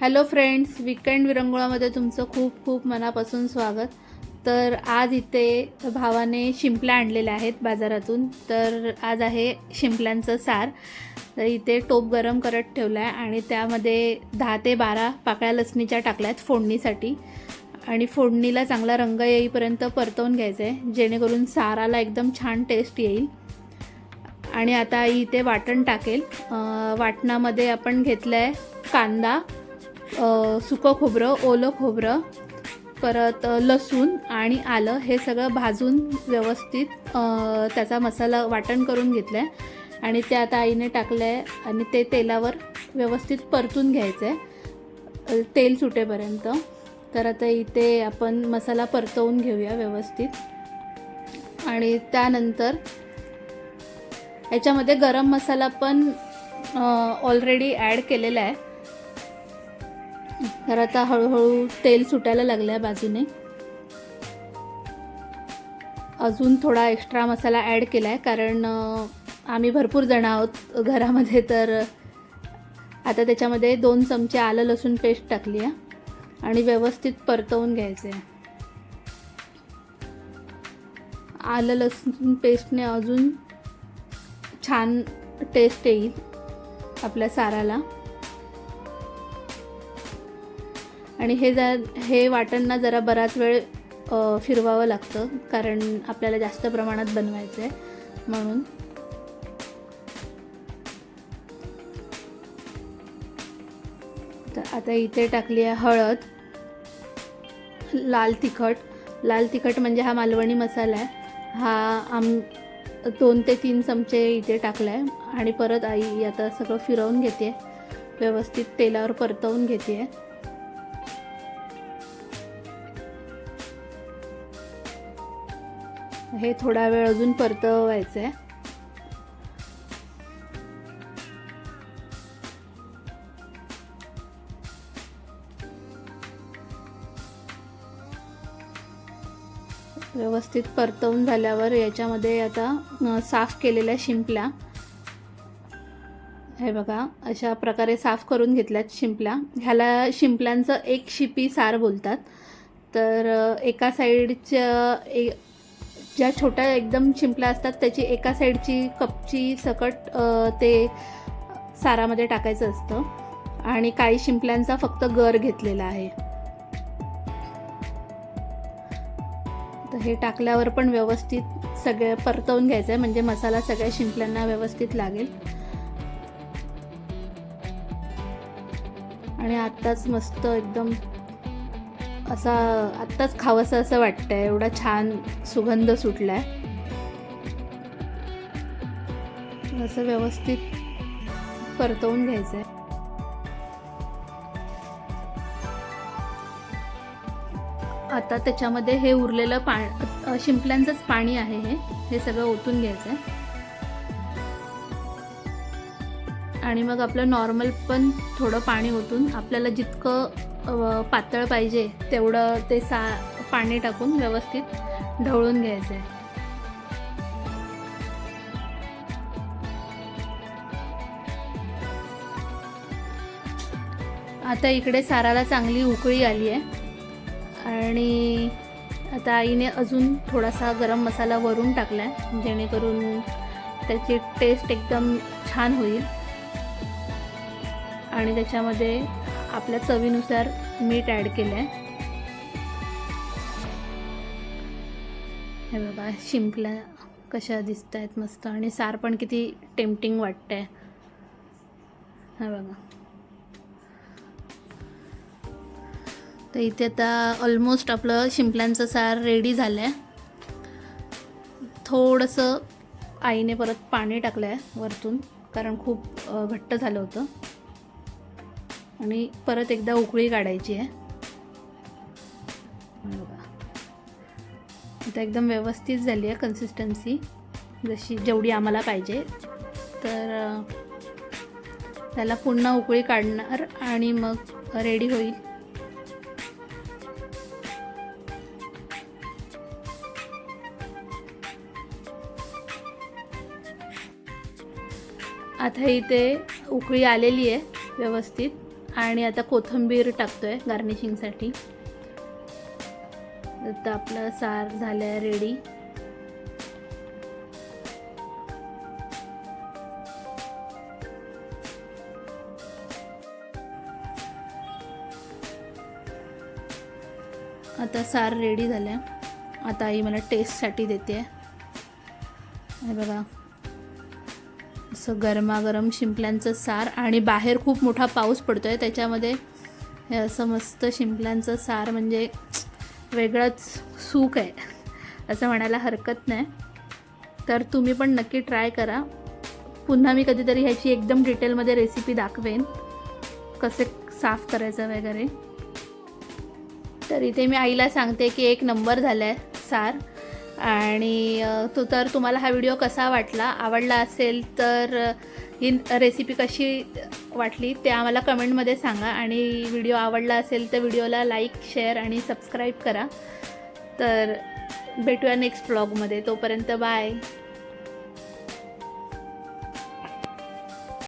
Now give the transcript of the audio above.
Hello friends weekend विरंगुळामध्ये तुमचं खूप खूप मनापासून स्वागत. तर आज इथे भावाने शिंपल्या आणलेल्या आहेत बाजारातून. तर आज आहे शिंपल्यांचं सार. तर इथे टोप गरम करत ठेवला आहे आणि त्यामध्ये दहा ते बारा पाकळ्या लसणीच्या टाकल्या आहेत फोडणीसाठी. आणि फोडणीला चांगला रंग येईपर्यंत परतवून घ्यायचं आहे जेणेकरून साराला एकदम छान टेस्ट येईल. आणि आता आई इथे वाटण टाकेल. वाटणामध्ये आपण घेतलं आहे कांदा. सुकं खोबरं ओलं खोबरं परत लसूण आणि आलं हे सगळं भाजून व्यवस्थित त्याचा मसाला वाटण करून घेतलं आहे आणि ते आता आईने टाकलं आहे आणि ते तेलावर व्यवस्थित परतून घ्यायचं आहे तेल सुटेपर्यंत. तर आता इथे आपण मसाला परतवून घेऊया व्यवस्थित. आणि त्यानंतर याच्यामध्ये गरम मसाला पण ऑलरेडी ॲड केलेला आहे. तर आता हळूहळू तेल सुटायला लागलं आहे बाजूने. अजून थोडा एक्स्ट्रा मसाला ॲड केला आहे कारण आम्ही भरपूर जण आहोत घरामध्ये तर आता त्याच्यामध्ये दोन चमचे आलं लसूण पेस्ट टाकली आहे आणि व्यवस्थित परतवून घ्यायचे आहे आलं लसूण पेस्टने अजून छान टेस्ट येईल आपल्या साराला. आणि हे जर हे वाटणना जरा बराच वेळ फिरवावं लागतं कारण आपल्याला जास्त प्रमाणात बनवायचं आहे म्हणून. तर आता इथे टाकली आहे हळद लाल तिखट. लाल तिखट म्हणजे हा मालवणी मसाला आहे. हा आम दोन ते तीन चमचे इथे टाकला आहे आणि परत आई आता सगळं फिरवून घेते. व्यवस्थित तेलावर परतवून घेते. आहे हे थोडा वेळ अजून परतवायचं आहे व्यवस्थित परतवून झाल्यावर याच्यामध्ये आता साफ केलेल्या शिंपल्या. हे बघा अशा प्रकारे साफ करून घेतल्यात शिंपल्या. ह्याला शिंपल्यांचं एक शिपी सार बोलतात. तर एका साईडच्या ए ज्या छोट्या एकदम शिंपल्या असतात त्याची एका साईडची कपची सकट ते सारामध्ये टाकायचं असतं. आणि काही शिंपल्यांचा फक्त गर घेतलेला आहे. तर हे टाकल्यावर पण व्यवस्थित सगळे परतवून घ्यायचं आहे म्हणजे मसाला सगळ्या शिंपल्यांना व्यवस्थित लागेल. आणि आत्ताच मस्त एकदम असा आत्ताच खावंसं असं वाटतंय. एवढा छान सुगंध सुटलाय. असं व्यवस्थित परतवून घ्यायचं आहे आता त्याच्यामध्ये हे उरलेलं पा शिंपल्यांचंच पाणी आहे हे. हे सगळं ओतून घ्यायचं आहे आणि मग आपलं नॉर्मल पण थोडं पाणी ओतून आपल्याला जितकं पातळ पाहिजे तेवढं ते सा पाणी टाकून व्यवस्थित ढवळून घ्यायचं आहे आता इकडे साराला चांगली उकळी आली आहे आणि आता आईने अजून थोडासा गरम मसाला वरून टाकला आहे जेणेकरून त्याची टेस्ट एकदम छान होईल. आणि त्याच्यामध्ये आपल्या चवीनुसार मीठ ॲड केलं आहे हे बघा शिंपल्या कशा दिसत आहेत मस्त आणि सार पण किती टेम्पटिंग वाटतंय. हे बघा. तर इथे आता ऑलमोस्ट आपलं शिंपल्यांचं सार रेडी झालं आहे थोडंसं आईने परत पाणी टाकलं आहे वरतून कारण खूप घट्ट झालं होतं. आणि परत एकदा उकळी काढायची आहे. बघा. आता एकदम व्यवस्थित झाली आहे कन्सिस्टन्सी जशी जेवढी आम्हाला पाहिजे. तर त्याला पुन्हा उकळी काढणार आणि मग रेडी होईल. आता इथे उकळी आलेली आहे व्यवस्थित. आणि आता कोथिंबीर टाकतोय गार्निशिंगसाठी. आता आपलं सार झालं आहे रेडी आता सार रेडी झालं आहे आता आई मला टेस्टसाठी देते आहे बघा. असं गरमागरम शिंपल्यांचं सार आणि बाहेर खूप मोठा पाऊस पडतो आहे त्याच्यामध्ये हे असं मस्त शिंपल्यांचं सार म्हणजे वेगळंच सुख आहे असं म्हणायला हरकत नाही. तर तुम्ही पण नक्की ट्राय करा. पुन्हा मी कधीतरी ह्याची एकदम डिटेलमध्ये रेसिपी दाखवेन कसे साफ करायचं वगैरे. तर इथे मी आईला सांगते की एक नंबर झाला आहे सार. आणि तो तर तुम्हाला हा व्हिडिओ कसा वाटला आवडला असेल तर ही रेसिपी कशी वाटली ते आम्हाला कमेंटमध्ये सांगा आणि व्हिडिओ आवडला असेल तर व्हिडिओला लाईक शेअर आणि सबस्क्राईब करा. तर भेटूया नेक्स्ट ब्लॉगमध्ये. तोपर्यंत बाय.